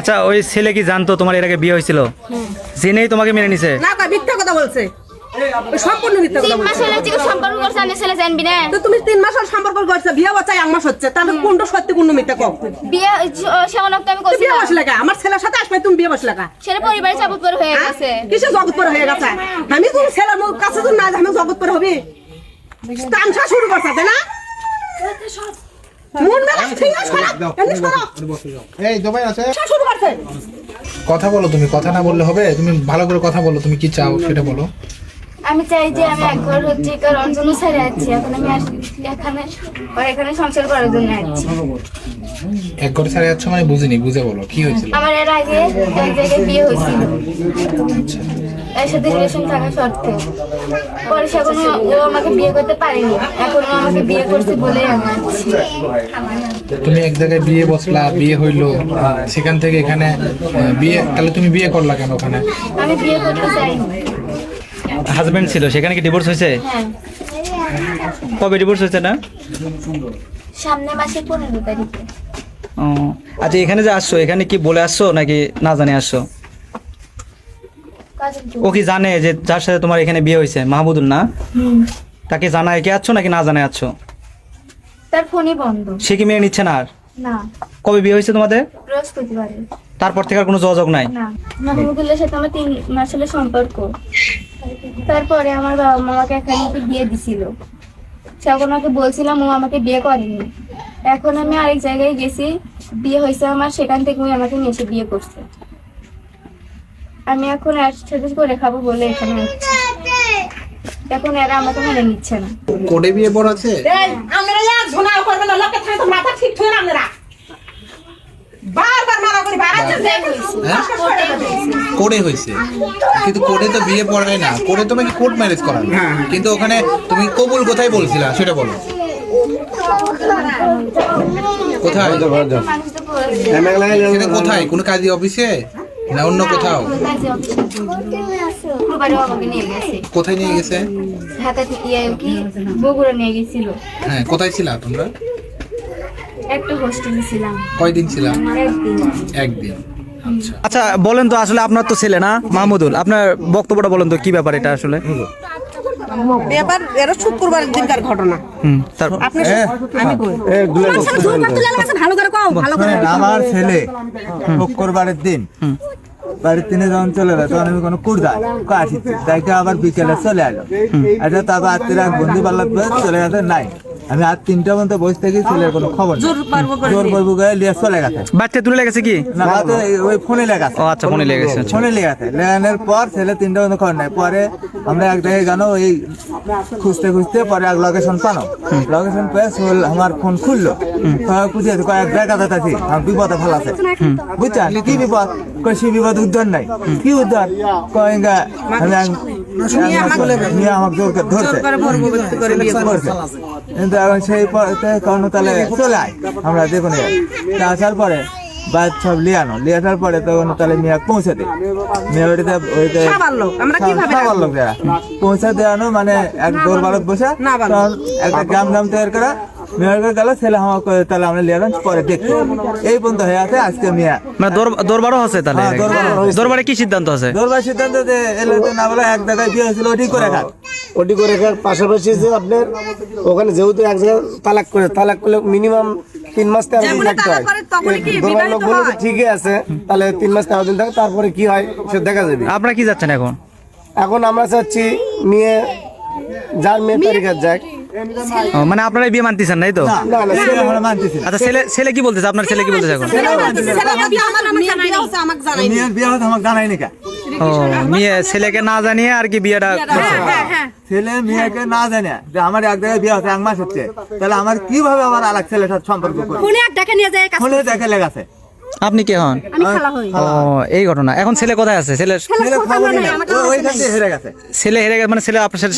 আচ্ছা ওই ছেলে কি জানতো তোমার এর আগে বিয়ে হয়েছিল? জেনেই তোমাকে মেনে নিছে। না কয় মিথ্যা কথা বলছে। সম্পূর্ণ মিথ্যা কথা বলছে। সম্পর্ক করছে আমি ছেলে জানবি না? তো তুমি তিন মাস সম্পর্ক করছে বিয়ে বাচ্চা এক মাস হচ্ছে। তাহলে কোনটা সত্যি কোন মিথ্যা কম বিয়ে আমি তুই বিয়ে করছিলাম বসলে কা? আমার ছেলের সাথে আসবে তুমি বিয়ে বসলে কা? ছেলে পরিবারের চাপত পরে হয়ে? গেছে। কিসে জগৎপুর হয়ে গেছে? আমি তুমি ছেলের কাছে তুমি না আমি জগৎপুর হবি? তামসা শুরু করছে তাই না মন মেলা ঠিক আছে সরাও, এমনি সরাও। এই আছে? কথা বলো তুমি কথা না বললে হবে? তুমি ভালো করে কথা বলো তুমি কি চাও সেটা বলো। আমি চাই যে আমি একবার হচ্ছে কারণ জন্য ছেড়ে যাচ্ছি। এখন আমি এখানে আর এখানে সংসার করার জন্য যাচ্ছি। এক ঘরে ছাড়া যাচ্ছ মানে বুঝিনি বুঝে বলো কি হয়েছিল? আমার এর আগে এক জায়গায় বিয়ে হয়েছিল। এর সাথে রিলেশন থাকা সত্ত্বেও। পরে সে এখনও ও আমাকে বিয়ে করতে পারেনি। এখন ও আমাকে বিয়ে করছে আমি তুমি এক জায়গায় বিয়ে বসলা বিয়ে হইল সেখান থেকে এখানে বিয়ে তাহলে তুমি বিয়ে করলা কেন ওখানে? আমি বিয়ে করতে চাইনি হাজবেন্ড ছিল সেখানে কি ডিভোর্স হয়েছে? হ্যাঁ। কবে ডিভোর্স হয়েছে না? সামনে মাসে পনেরো তারিখে। ও আচ্ছা এখানে যে আসছো এখানে কি বলে আসছো নাকি না জানে আসছো। ও কি জানে যে যার সাথে তোমার এখানে বিয়ে হয়েছে? মাহমুদুল না? তাকে জানায় কি আছো নাকি না জানায় আছো? তার ফোনই বন্ধ। সে কি মেনে নিচ্ছে না আর? না। কবে বিয়ে হয়েছে তোমাদের? বৃহস্পতিবারে। তারপর থেকে আর কোনো যোগাযোগ নাই? না। মাহমুদুল্লার সাথে আমার তিন মাস হলো সম্পর্ক। তারপরে আমার বাবা মা আমাকে এখানে বিয়ে দিছিল। তখন আমাকে বলছিলাম ও আমাকে বিয়ে করেনি। এখন আমি আরেক জায়গায় গেছি বিয়ে হয়েছে আমার সেখান থেকে ওই আমাকে নিয়ে এসে বিয়ে করছে। আমি এখন এর সাথে করে খাব বলে এখানে এখন এরা আমাকে মেনে নিচ্ছে না। কোডে বিয়ে পড় আছে? এক ঝোনাও করবেন না, লোকের থাকে তো মাথা ঠিক। বারবার মারা করি, হ্যাঁ? কোডে হয়েছে। কিন্তু কোডে তো বিয়ে পড়ায় না। কোডে তোমাকে কোর্ট ম্যারেজ করাবে কিন্তু ওখানে তুমি কবুল কোথায় বলছিলা? সেটা বলো। কোথায়? কোথায়? কোনো কাজী অফিসে? না অন্য কোথাও? কোথায় নিয়ে গেছে? ইয়ে কি? বগুড়া নিয়ে গেছিল। হ্যাঁ কোথায় ছিলা তোমরা? একটা হোস্টেলে ছিলাম। কয়দিন ছিলাম একদিন। আচ্ছা। আচ্ছা বলেন তো আসলে আপনার তো ছেলে না মাহমুদুল। আপনার বক্তব্যটা বলেন তো কি ব্যাপার এটা আসলে? ব্যাপার এরা শুক্রবারের দিনকার ঘটনা। আপনি আমি কই আসলে শুক্রবার তুলে আনলে ভালো করে কও ভালো করে আমার ছেলে শুক্রবারের দিন বাড়ির তিনে যখন চলে গেল তখন আমি কোনো কুড়দা আসিছি তাইকে আবার বিকেলে চলে এলো। এটা তারপর আত্মীয় বন্ধু পাল্লা চলে গেছে নাই। আমি আর তিনটা পর্যন্ত বসে থেকে ছেলের কোনো খবর। জোর করব গিয়ে লিয়ে চলে গেছে। বাচ্চা তুলে লেগেছে কি? না ওই ফোনে লেগেছে। ও আচ্ছা ফোনে লেগেছে। ফোনে লেগেছে। লেগানোর পর ছেলে তিনটা পর্যন্ত খবর নাই। পরে আমরা এক জায়গায় গেল এই খুঁজতে খুঁজতে পরে এক লোকেশন পানো লোকেশন পেয়ে সোহেল আমার ফোন খুললো। খুঁজে কয়েক জায়গাতে আছি আমার বিপদে ভালো আছে। বুঝছেন? কি বিপদ? কই সে বিপদ উদ্ধার নাই। কি উদ্ধার? কয় গা আমি নিয়ে আমাকে জোর করে ধরছে। কিন্তু এখন সেই কারণ তাহলে চলে আয়। আমরা দেখুন আসার পরে বাদ সব লিয়ানো লিয়ানোর পরে তখন তাহলে মিয়া পৌঁছে দে। মিয়া বাড়িতে ওইতে খাবার লোক, যারা। পৌঁছে দেওয়ানো মানে এক দৌড় বারত বসে একটা গ্রাম গ্রাম তৈরি করা মেয়ের করে গেল ছেলে করে তাহলে আমরা পরে দেখছি এই পর্যন্ত হয়ে আছে আজকে মিয়া। মানে দরবারও আছে তাহলে হ্যাঁ। দরবারে কি সিদ্ধান্ত আছে? দৌড়বার সিদ্ধান্ত যে এলে তো না বলে এক জায়গায় বিয়ে হয়েছিল ওটি করে খাক। ওটি করে পাশাপাশি যে আপনার ওখানে যেহেতু এক জায়গায় তালাক করে তালাক করলে মিনিমাম তিন মাস তেরো দিন থাকতে হয়। লোক বলে ঠিকই আছে তাহলে তিন মাস তেরো দিন থাকে তারপরে কি হয় সে দেখা যাবে। আপনারা কি যাচ্ছেন এখন? এখন আমরা চাচ্ছি মেয়ে যার মেয়ে তারিখের যাক। ও, মানে আপনারা বিয়ে মানতেছেন নাই তো। আচ্ছা ছেলে ছেলে কি বলতেছে? আপনার ছেলে কি বলতেছে এখন? মেয়ে ছেলেকে না জানিয়ে আর কি বিয়েটা করছে? ছেলে মেয়েকে না জানে যে আমার এক জায়গায় বিয়ে হচ্ছে এক মাস হচ্ছে। তাহলে আমার কীভাবে আমার আলাদা ছেলের সাথে সম্পর্ক ফোনে এক নিয়ে যায় ফোনে দেখে লেগেছে আপনি কে হন? আমি খালা হই। ও এই ঘটনা। এখন ছেলে কোথায় আছে? ছেলে ছেলে থেকে হেরে গেছে। ছেলে হেরে গেছে মানে ছেলে আপনার সাথে